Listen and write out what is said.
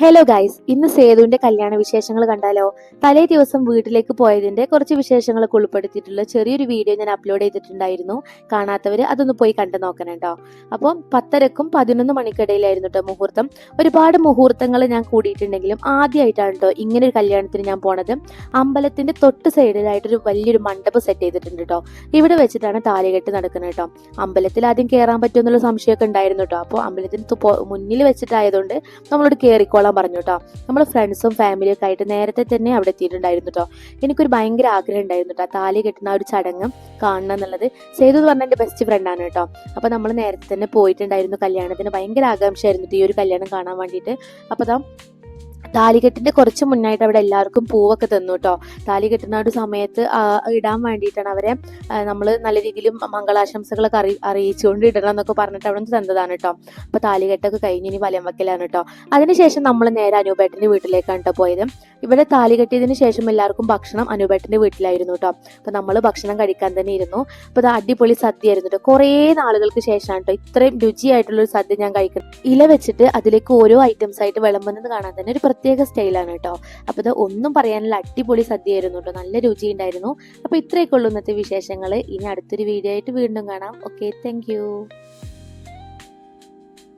Hello guys ഇന്ന് സേതുവിന്റെ കല്യാണ വിശേഷങ്ങൾ കണ്ടാലോ? തലേ ദിവസം വീട്ടിലേക്ക് പോയതിന്റെ കുറച്ച് വിശേഷങ്ങളൊക്കെ ഉൾപ്പെടുത്തിയിട്ടുള്ള ചെറിയൊരു വീഡിയോ ഞാൻ അപ്ലോഡ് ചെയ്തിട്ടുണ്ടായിരുന്നു. കാണാത്തവർ അതൊന്ന് പോയി കണ്ടു നോക്കണം കേട്ടോ അപ്പോൾ പത്തരക്കും പതിനൊന്ന് മണിക്കിടയിലായിരുന്നു കേട്ടോ മുഹൂർത്തം. ഒരുപാട് മുഹൂർത്തങ്ങൾ ഞാൻ കൂടിയിട്ടുണ്ടെങ്കിലും ആദ്യമായിട്ടാണ് കേട്ടോ ഇങ്ങനെ ഒരു കല്യാണത്തിന് ഞാൻ പോണത്. അമ്പലത്തിന്റെ തൊട്ട് സൈഡിലായിട്ടൊരു വലിയൊരു മണ്ഡപം സെറ്റ് ചെയ്തിട്ടുണ്ട് കേട്ടോ ഇവിടെ വെച്ചിട്ടാണ് താലികെട്ട് നടക്കുന്നത് കേട്ടോ അമ്പലത്തിൽ ആദ്യം കയറാൻ പറ്റുമെന്നുള്ള സംശയമൊക്കെ ഉണ്ടായിരുന്നു കേട്ടോ അപ്പോൾ അമ്പലത്തിന് മുന്നിൽ വെച്ചിട്ടായതുകൊണ്ട് നമ്മളോട് കയറിക്കോളാൻ പറഞ്ഞു കേട്ടോ നമ്മൾ ഫ്രണ്ട്സും ഫാമിലിയും ഒക്കെ ആയിട്ട് നേരത്തെ തന്നെ അവിടെ എത്തിയിട്ടുണ്ടായിരുന്നു കേട്ടോ എനിക്കൊരു ഭയങ്കര ആഗ്രഹം ഉണ്ടായിരുന്നു കേട്ടോ താലി കെട്ടുന്ന ഒരു ചടങ്ങ് കാണണം എന്നുള്ളത്. സേതു എന്ന് പറഞ്ഞ എന്റെ ബെസ്റ്റ് ഫ്രണ്ടാണ് കേട്ടോ അപ്പോൾ നമ്മൾ നേരത്തെ തന്നെ പോയിട്ടുണ്ടായിരുന്നു കല്യാണത്തിന്. ഭയങ്കര ആകാംക്ഷയായിരുന്നു ഈ ഒരു കല്യാണം കാണാൻ വേണ്ടിയിട്ട്. അപ്പോൾ ദാ താലികെട്ടിന്റെ കുറച്ച് മുന്നായിട്ട് അവിടെ എല്ലാവർക്കും പൂവൊക്കെ തന്നു കേട്ടോ താലി കെട്ടുന്ന ഒരു സമയത്ത് ഇടാൻ വേണ്ടിയിട്ടാണ് അവരെ നമ്മൾ നല്ല രീതിയിൽ മംഗളാശംസകളൊക്കെ അറി അറിയിച്ചുകൊണ്ട് ഇടണം എന്നൊക്കെ പറഞ്ഞിട്ട് അവിടെ നിന്ന് തന്നതാണ് കേട്ടോ അപ്പോൾ താലികെട്ടൊക്കെ കഴിഞ്ഞ് ഇനി വലം വെക്കലാണ് കേട്ടോ അതിനുശേഷം നമ്മൾ നേരെ അനൂപേട്ടന്റെ വീട്ടിലേക്കാണ് കേട്ടോ പോയത്. ഇവിടെ താലി കെട്ടിയതിന് ശേഷം എല്ലാവർക്കും ഭക്ഷണം അനൂപേട്ടന്റെ വീട്ടിലായിരുന്നു കേട്ടോ അപ്പോൾ നമ്മൾ ഭക്ഷണം കഴിക്കാൻ തന്നെ ഇരുന്നു. അപ്പോൾ അത് അടിപൊളി സദ്യ ആയിരുന്നു കേട്ടോ കുറേ നാളുകൾക്ക് ശേഷമാണ് കേട്ടോ ഇത്രയും രുചിയായിട്ടുള്ള ഒരു സദ്യ ഞാൻ കഴിക്കുന്നത്. ഇല വെച്ചിട്ട് അതിലേക്ക് ഓരോ ഐറ്റംസ് ആയിട്ട് വിളമ്പുന്നത് കാണാൻ തന്നെ ഒരു പ്രത്യേക സ്റ്റൈലാണ് കേട്ടോ. അപ്പോൾ ഇത് ഒന്നും പറയാനുള്ള അടിപൊളി സദ്യ ആയിരുന്നു കേട്ടോ. നല്ല രുചി ഉണ്ടായിരുന്നു. അപ്പോൾ ഇത്രയൊക്കെ ഉള്ളൂ ഇന്നത്തെ വിശേഷങ്ങൾ ഇനി അടുത്തൊരു വീഡിയോ ആയിട്ട് വീണ്ടും കാണാം. Okay thank